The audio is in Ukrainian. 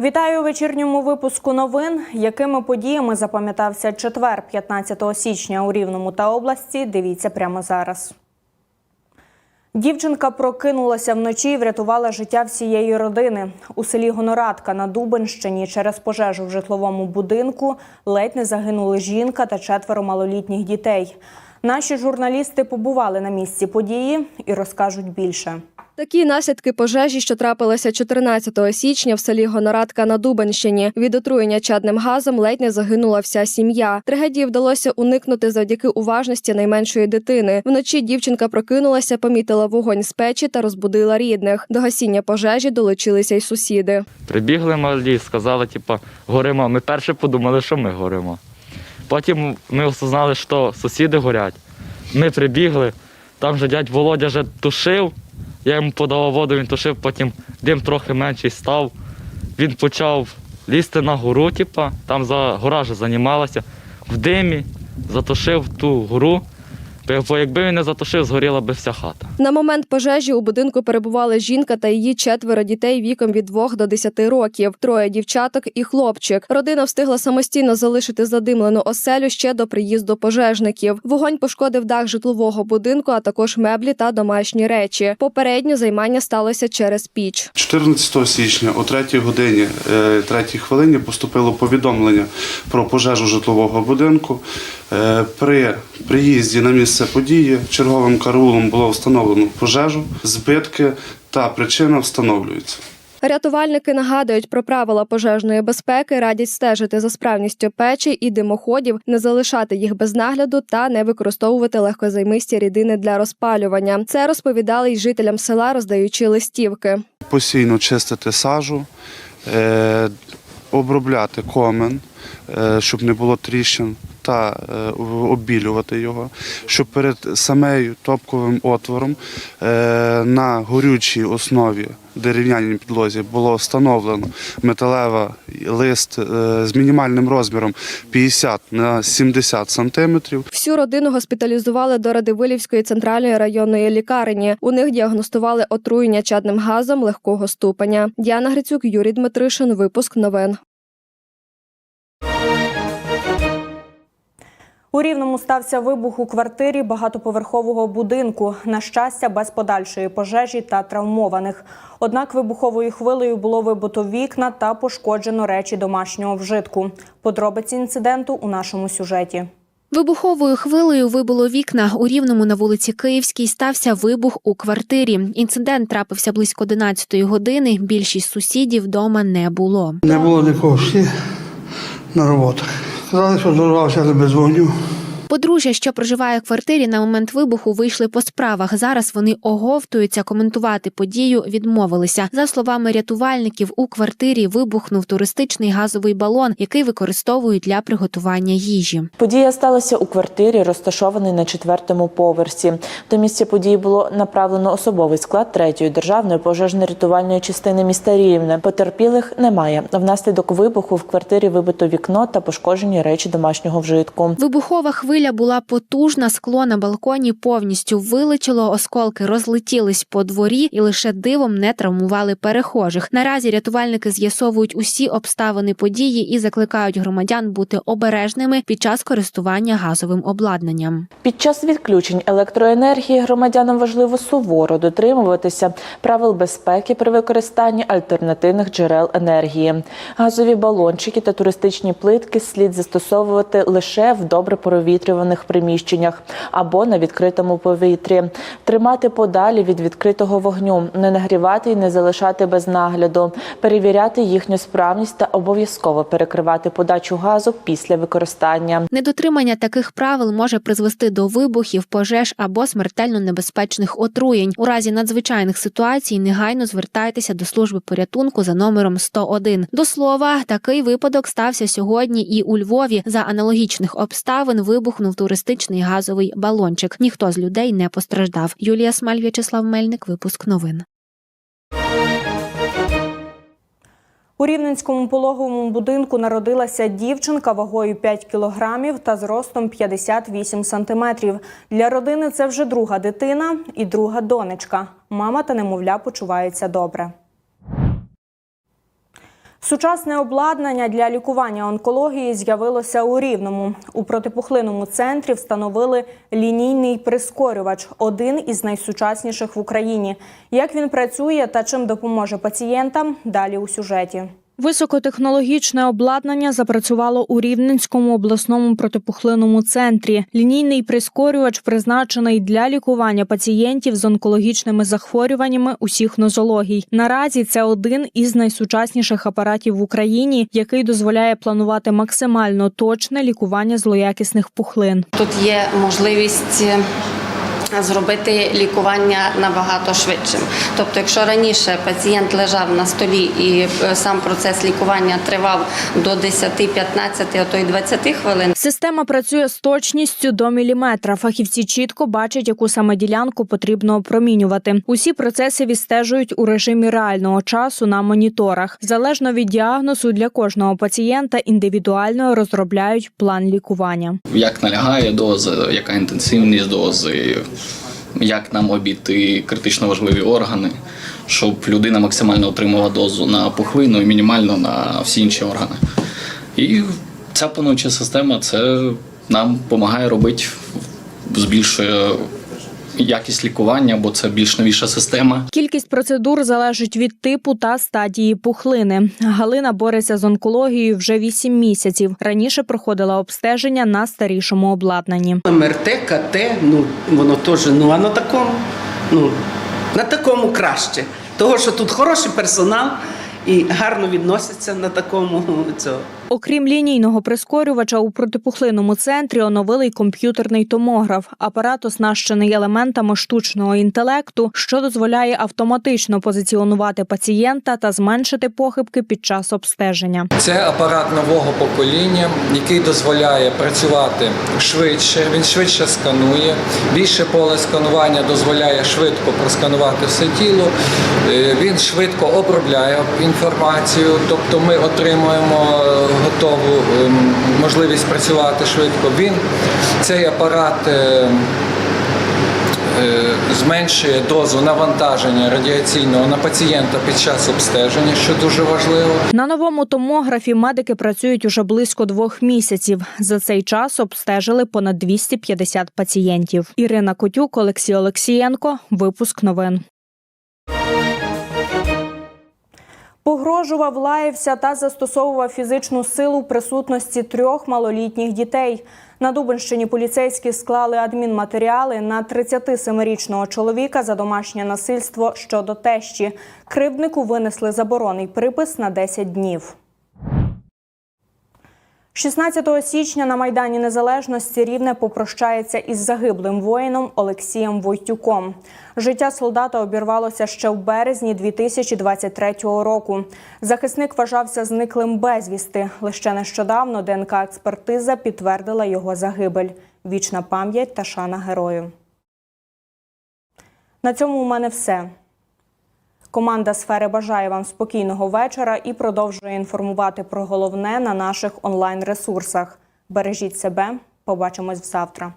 Вітаю у вечірньому випуску новин. Якими подіями запам'ятався четвер, 15 січня у Рівному та області. Дивіться прямо зараз. Дівчинка прокинулася вночі і врятувала життя всієї родини. У селі Гонорадка на Дубенщині через пожежу в житловому будинку ледь не загинули жінка та четверо малолітніх дітей. Наші журналісти побували на місці події і розкажуть більше. Такі наслідки пожежі, що трапилися 14 січня в селі Гонорадка на Дубенщині. Від отруєння чадним газом ледь не загинула вся сім'я. Трагедії вдалося уникнути завдяки уважності найменшої дитини. Вночі дівчинка прокинулася, помітила вогонь з печі та розбудила рідних. До гасіння пожежі долучилися й сусіди. Прибігли малі, сказали, типа, горимо. Ми перше подумали, що ми горимо. Потім ми осознали, що сусіди горять. Ми прибігли, там же дядь Володя вже тушив. Я йому подавав воду, він тушив, потім дим трохи менший став. Він почав лізти на гору, типа, там за гора вже займалася. В димі затушив ту гору. Бо якби він не затушив, згоріла би вся хата. На момент пожежі у будинку перебували жінка та її четверо дітей віком від 2 до 10 років, троє дівчаток і хлопчик. Родина встигла самостійно залишити задимлену оселю ще до приїзду пожежників. Вогонь пошкодив дах житлового будинку, а також меблі та домашні речі. Попередньо займання сталося через піч. 14 січня о 3 годині е, 3 хвилині поступило повідомлення про пожежу житлового будинку. Е, При приїзді на місце події черговим караулом було встановлено пожежу, збитки та причина встановлюються. Рятувальники нагадують про правила пожежної безпеки, радять стежити за справністю печі і димоходів, не залишати їх без нагляду та не використовувати легкозаймисті рідини для розпалювання. Це розповідали й жителям села, роздаючи листівки. Постійно чистити сажу, е, обробляти комен, е, щоб не було тріщин, та е, оббілювати його, щоб перед самею топковим отвором е, на горючій основі дерев'яній підлозі було встановлено металевий лист е, з мінімальним розміром 50 на 70 сантиметрів. Всю родину госпіталізували до Радивилівської центральної районної лікарні. У них діагностували отруєння чадним газом легкого ступеня. Діана Грицюк, Юрій Дмитришин. Випуск новин. У Рівному стався вибух у квартирі багатоповерхового будинку. На щастя, без подальшої пожежі та травмованих. Однак вибуховою хвилею було вибито вікна та пошкоджено речі домашнього вжитку. Подробиці інциденту у нашому сюжеті. Вибуховою хвилею вибило вікна. У Рівному на вулиці Київській стався вибух у квартирі. Інцидент трапився близько 11-ї години. Більшість сусідів вдома не було. Не було нікого всі на роботах. Сказали, що зорвався, але без вогню. Подружжя, що проживає в квартирі, на момент вибуху вийшли по справах. Зараз вони оговтуються, коментувати подію відмовилися. За словами рятувальників, у квартирі вибухнув туристичний газовий балон, який використовують для приготування їжі. Подія сталася у квартирі, розташованій на четвертому поверсі. До місця події було направлено особовий склад третьої державної пожежно-рятувальної частини міста Рівне. Потерпілих немає. Внаслідок вибуху в квартирі вибито вікно та пошкоджені речі домашнього вжитку. Вибухова хвиля була потужна, скло на балконі повністю вилетіло, осколки розлетілись по дворі і лише дивом не травмували перехожих. Наразі рятувальники з'ясовують усі обставини події і закликають громадян бути обережними під час користування газовим обладнанням. Під час відключень електроенергії громадянам важливо суворо дотримуватися правил безпеки при використанні альтернативних джерел енергії. Газові балончики та туристичні плитки слід застосовувати лише в добре провітрюваних приміщеннях або на відкритому повітрі, тримати подалі від відкритого вогню, не нагрівати і не залишати без нагляду, перевіряти їхню справність та обов'язково перекривати подачу газу після використання. Недотримання таких правил може призвести до вибухів, пожеж або смертельно небезпечних отруєнь. У разі надзвичайних ситуацій негайно звертайтеся до служби порятунку за номером 101. До слова, такий випадок стався сьогодні і у Львові. За аналогічних обставин вибухнув туристичний газовий балончик. Ніхто з людей не постраждав. Юлія Смаль, В'ячеслав Мельник. Випуск новин. У Рівненському пологовому будинку народилася дівчинка вагою 5 кілограмів та зростом 58 сантиметрів. Для родини це вже друга дитина і друга донечка. Мама та немовля почуваються добре. Сучасне обладнання для лікування онкології з'явилося у Рівному. У протипухлиному центрі встановили лінійний прискорювач, один із найсучасніших в Україні. Як він працює та чим допоможе пацієнтам? Далі у сюжеті. Високотехнологічне обладнання запрацювало у Рівненському обласному протипухлинному центрі. Лінійний прискорювач призначений для лікування пацієнтів з онкологічними захворюваннями усіх нозологій. Наразі це один із найсучасніших апаратів в Україні, який дозволяє планувати максимально точне лікування злоякісних пухлин. Тут є можливість зробити лікування набагато швидшим. Тобто, якщо раніше пацієнт лежав на столі і е, сам процес лікування тривав до 10, 15, а то й 20 хвилин, Система працює з точністю до міліметра. Фахівці чітко бачать, яку саме ділянку потрібно опромінювати. Усі процеси відстежують у режимі реального часу на моніторах. Залежно від діагнозу для кожного пацієнта індивідуально розробляють план лікування. як налягає доза, яка інтенсивність дози, як нам обійти критично важливі органи, щоб людина максимально отримала дозу на пухлину і мінімально на всі інші органи. І ця плануюча система це нам допомагає робити, збільшує якість лікування, бо це більш новіша система. Кількість процедур залежить від типу та стадії пухлини. Галина бореться з онкологією вже 8 місяців. Раніше проходила обстеження на старішому обладнанні. МРТ, КТ, ну воно теж, ну а на такому, ну на такому краще. Того, що тут хороший персонал і гарно відносяться на такому цього. Окрім лінійного прискорювача, у протипухлинному центрі оновили комп'ютерний томограф. Апарат оснащений елементами штучного інтелекту, що дозволяє автоматично позиціонувати пацієнта та зменшити похибки під час обстеження. Це апарат нового покоління, який дозволяє працювати швидше. Він швидше сканує. Більше поле сканування дозволяє швидко просканувати все тіло. Е, Він швидко обробляє інформацію, тобто ми отримуємо е, готову ем, можливість працювати швидко. Він цей апарат. е, е, Зменшує дозу навантаження радіаційного на пацієнта під час обстеження, що дуже важливо. На новому томографі медики працюють уже близько двох місяців. За цей час обстежили понад 250 пацієнтів. Ірина Котюк, Олексій Олексієнко. Випуск новин. Погрожував, лаявся та застосовував фізичну силу в присутності трьох малолітніх дітей. На Дубинщині поліцейські склали адмінматеріали на 37-річного чоловіка за домашнє насильство щодо тещі. Кривднику винесли заборонний припис на 10 днів. 16 січня на Майдані Незалежності Рівне попрощається із загиблим воїном Олексієм Войтюком. Життя солдата обірвалося ще в березні 2023 року. Захисник вважався зниклим безвісти. Лише нещодавно ДНК-експертиза підтвердила його загибель. Вічна пам'ять та шана герою. На цьому у мене все. Команда сфери бажає вам спокійного вечора і продовжує інформувати про головне на наших онлайн ресурсах. Бережіть себе, побачимось завтра.